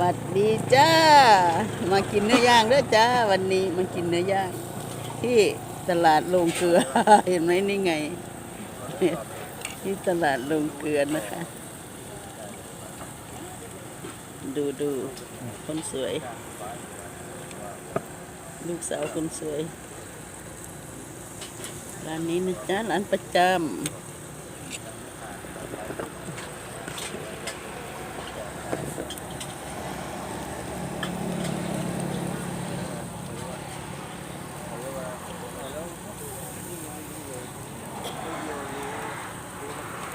วัสดีจ้า มากินเนื้อย่างด้อจ้า วันนี้มากินเนื้อย่าง ที่ตลาดโรงเกลือ เห็นไหมนี่ไง ที่ตลาดโรงเกลือนะคะ ดูดูคนสวย ลูกสาวคนสวย ร้านนี้นะจ๊ะร้านประจำ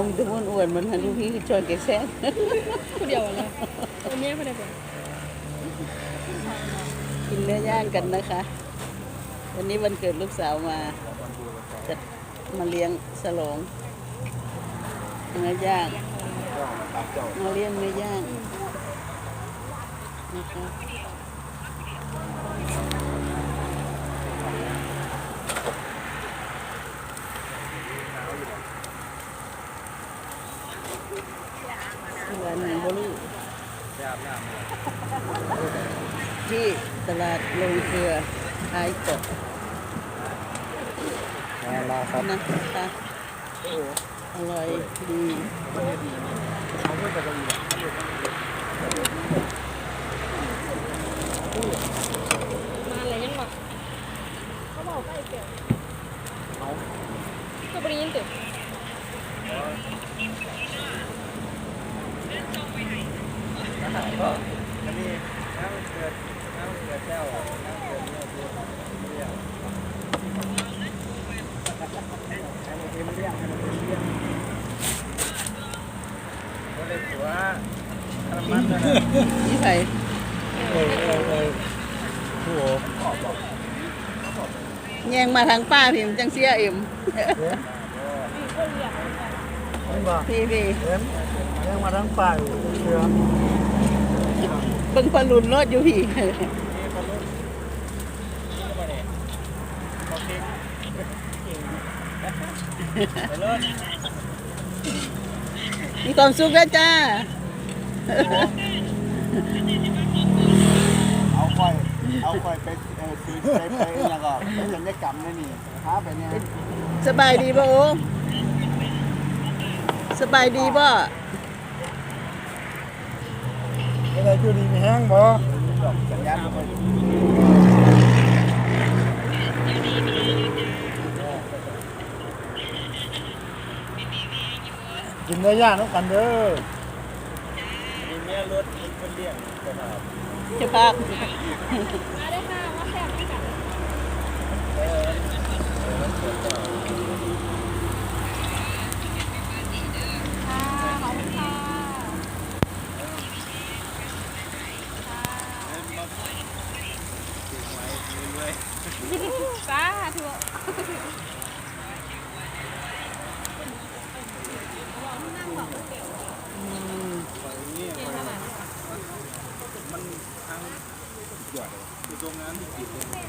องจะอ้วนอ้วนๆมันหันลูกพี่คือชอยแกแซ่บคนเดียวอะไรตัวนี้ไม่ได้เป็นกินเนื้อย่างกันนะคะ วันนี้วันเกิดลูกสาวมาจะมาเลี้ยงสลองเนื้อย่างมาเลี้ยงเนื้อย่างนะคะ ร้านหนึ่งบลูที่ตลาดลงเกลือท้ายเกาะมาลาครับนะคะอร่อยดีมาอะไรยังวะเขาบอกใกล้เกี่ยวก็บริยินตึก จะมีน้ำเกิดน้ำเกิดแก้วน้ำเกิดเนี่ยคือเรียกให้มันเป็นเรียกให้มันเป็นเรียกก็เลยถือว่าธรรมะนะนี่ใส่เออเออเออโอ้โหแยงมาทางป้าพิมจังเสียเอ็มเห็นป่พี่พี่เห็นยังมาทั้งป่าอยู่เรือ เบิ่งพลุนรถอยู่พี่มีความสุขแล้วจ้า เอาค่อยเอาค่อยไปเออสีไปไปแล้วก็ไม่เห็นได้กำนะนี่พาไปเนี่ยสบายดีป่ะโอมสบายดีป่ะ อะไรอยู่ดีมีแห้งบ่สัญญาณบ่กินได้ยากน้องกันเด้อมีเมียรถมีคนเลี้ยงครับจะพักมาได้ค่ะมาแซ่บด้วยกันค่ะขอบคุณค่ะจ้าถูก มันทางหยอดคือตรงนั้นที่ติดเลย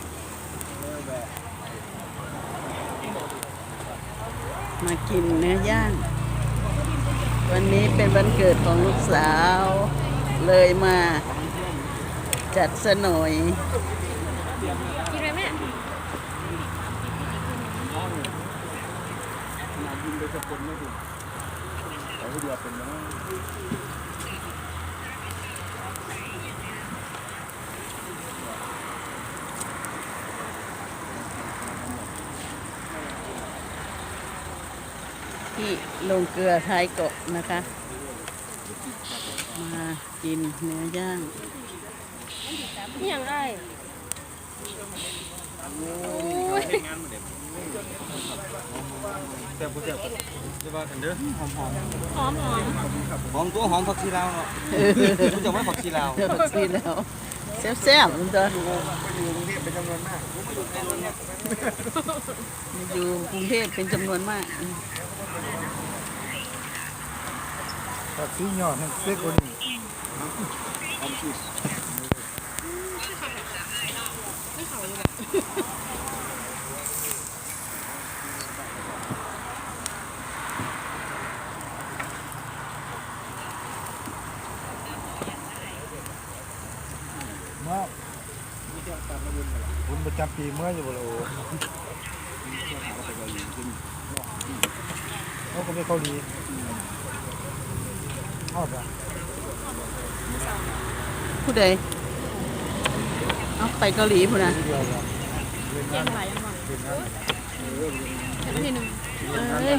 เออแบบ มากินเนื้อย่าง วันนี้เป็นวันเกิดของลูกสาว เลยมาจัดสนอยกินไหมแม่นายินไปกับคนไม่ถูกแต่ที่เดียวเป็นนะ ที่ลงเกลือท้ายเกาะนะคะ มากินเนื้อย่างนี่ยังไงแต่ผู้เจ็บจะว่ากันเด้อหอมหอมหอมหอมหอมตัวหอมผักชีลาวเนาะผู้เจ็บไม่ผักชีลาวเดี๋ยวซีแล้วแซ่บๆมันตัวอยู่กรุงเทพเป็นจำนวนมากอยู่กรุงเทพเป็นจำนวนมาก ผักชีหยอดเล็กกว่านี้ไม่เขาเลยมากคุณประจำปีเมื่ออยู่บ่ล่ะโอ้ เขาก็ไปเกาหลีชอบอะผู้ใดเอาไปเกาหลีพุ่นนะเดียวอะเรียนยังานงไหลยังหวานเรียนงานแต่ทีหนึ่งเอ้ย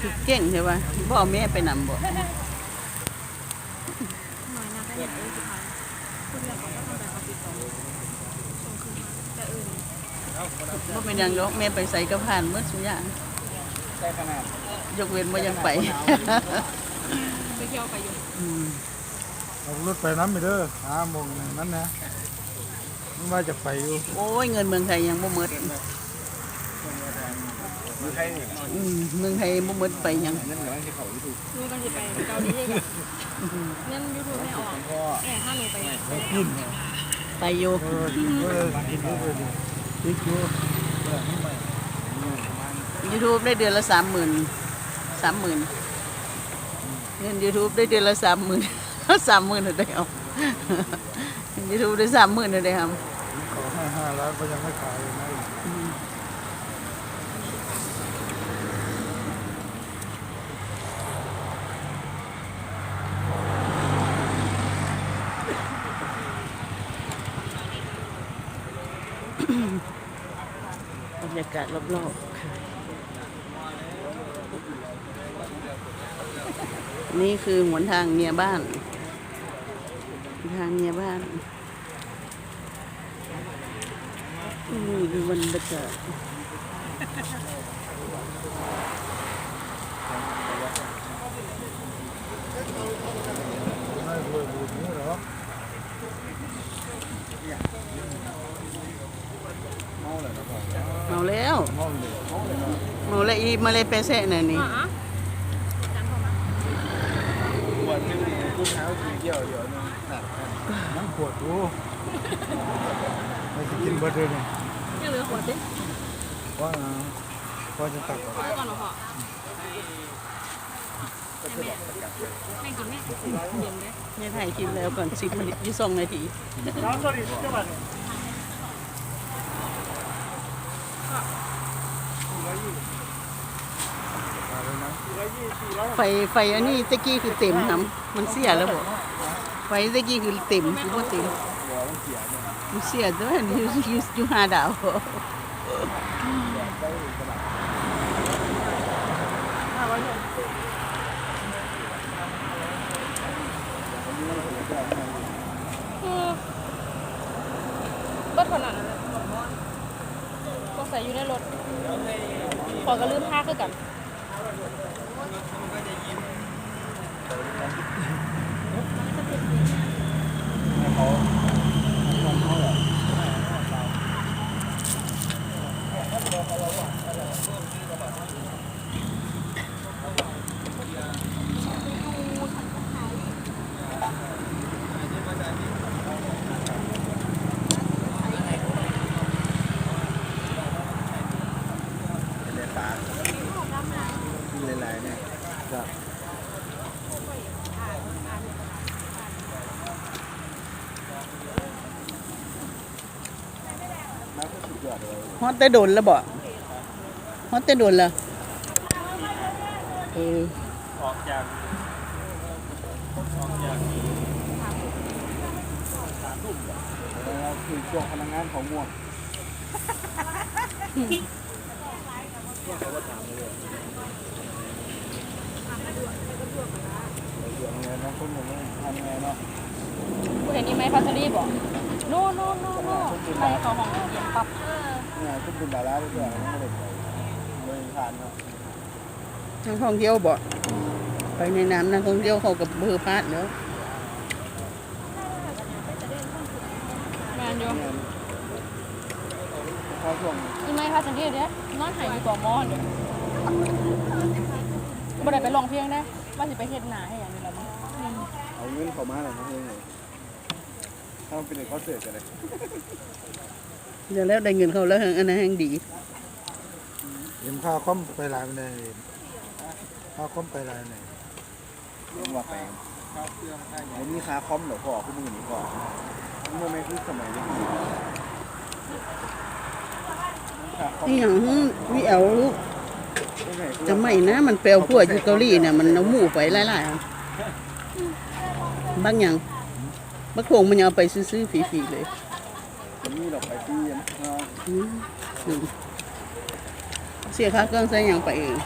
คือเก่งใช่ป่ะบ่เอาแม่ไปนำบ่น่อยนะก็อยากได้สุดท้ายคุณอยากบอกว่าเป็นยังดอกแม่ไปใส่กระพานเมื่อสุย่าง ได้ขนาดยกเว้นบ่ยังไปไปเที่ยวไปอยู่อืมเอารถไปน้ำไปเด้อหาโมงนั้นนะมันว่าจะไปอยู่โอ้ยเงินเมืองไทยยังบ่หมดมือไทยนี่อืมเมืองไทยบ่หมดไปหยังนั่นเหมือนที่เขาอยู่ถูกหนูกำลังจะไปเกาหลีเลยกันนั่นยูทูบไม่ออกพ่อแอบถ้าหนูไปไม่กินไปอยู่เออเออกินอยู่เลย ยูทูบได้เดือนละสามหมื่นสามหมื่นเงินยูทูบได้เดือนละสามหมื่นสามหมื่นเดียวเงิน YouTube ได้สามหมื่นเดียวขอให้ห้าล้อยก็ยังไม่ขายเลยนะบรรยากาศรอบๆค่ะ นี่คือหนทางเมียบ้าน ทางเมียบ้านนี่ดูบรรยากาศไม่รวยบุญนี่หรอเอาแล้วมองเลยเอาแล้วอีมาเลยเปเซ่น่ะนี่งพอมา วัน นึงกูเท้ากินเดี่ยวเดี๋ยวนึงน้ำขวดดูไม่จะกินเบอร์เดินยังเหลือขวดดิว่าว่าจะตักขอก่อนหรอพ่อแม่แม่กินแม่เย็นไหมแม่ถ่ายคลิปแล้วก่อนสิบนาทียี่สองนาทีน้องสวัสดีเจ้าบ้าน ไฟไฟอันนี้ตะกี้คือเต็มน้ำมันเสียแล้วบ่ไฟตะกี้คือเต็มคือว่าเต็มมันเสียด้วยอันนี้อยู่อยู่อยู่ห้าดาวรถขนาดนั้นเลยต้องใส่อยู่ในรถขอก็ลืมผ้าคือกัน เลยปลามีหลายๆเนี่ยจ้ะ ฮอตแต่โดนแล้วบ่ฮอตแต่โดนแล้วเออออกจากออกจากสามทุ่มคือช่วงพนักงานของม่วงเดี๋ยวไงน้องคนหนึ่งทำไงเนาะกูเห็นนี่ไหมพัชรีบอกโน่โน่โน่โน่ไปเขาห้องเรียนปั๊บ เนี่ยคุณเป็นดาราด้วยไม่ได้ไปไม่ผ่านเนาะนักท่องเที่ยวบ่ไปในน้ำนักท่องเที่ยวเขากับเบอร์พลาดเนาะงานอยู่พอช่วงนี่ไหมพัชรีเด้นอนหายอยู่ต่อมอนอยู่บ่ได้ไปลองเพลงได้ว่าสิไปเฮ็ดหนาให้อย่างนี้แล้วมั้งเอาเงินเข้ามาหน่อยนะเพื่อนถ้ามันเป็นเด็กคอนเสิร์ตกันเลย เดี๋ยวแล้วได้เงินเขาแล้วแห่งอันนั้นแห่งดีเห็นข้าวคอมไปลายมันได้ข้าวคอมไปลายไหนเรื่องว่าแปลงมันมีค่าคอมเหรอพ่อคุณมือนี่พ่อมันไม่คือสมัยนี้ค่าคอมนี่อย่างวิแอลลูกจะไม่นะ มันแปลวพวกอยู่เกาหลีเนี่ยมันเอาหมูไปหลายๆอันบางอย่างบักโขงมันยังเอาไปซื้อๆฟรีๆเลยมั นมีหรอกไปที่นะอืมเสียค่าเครื่องใช้อย่างไปเอง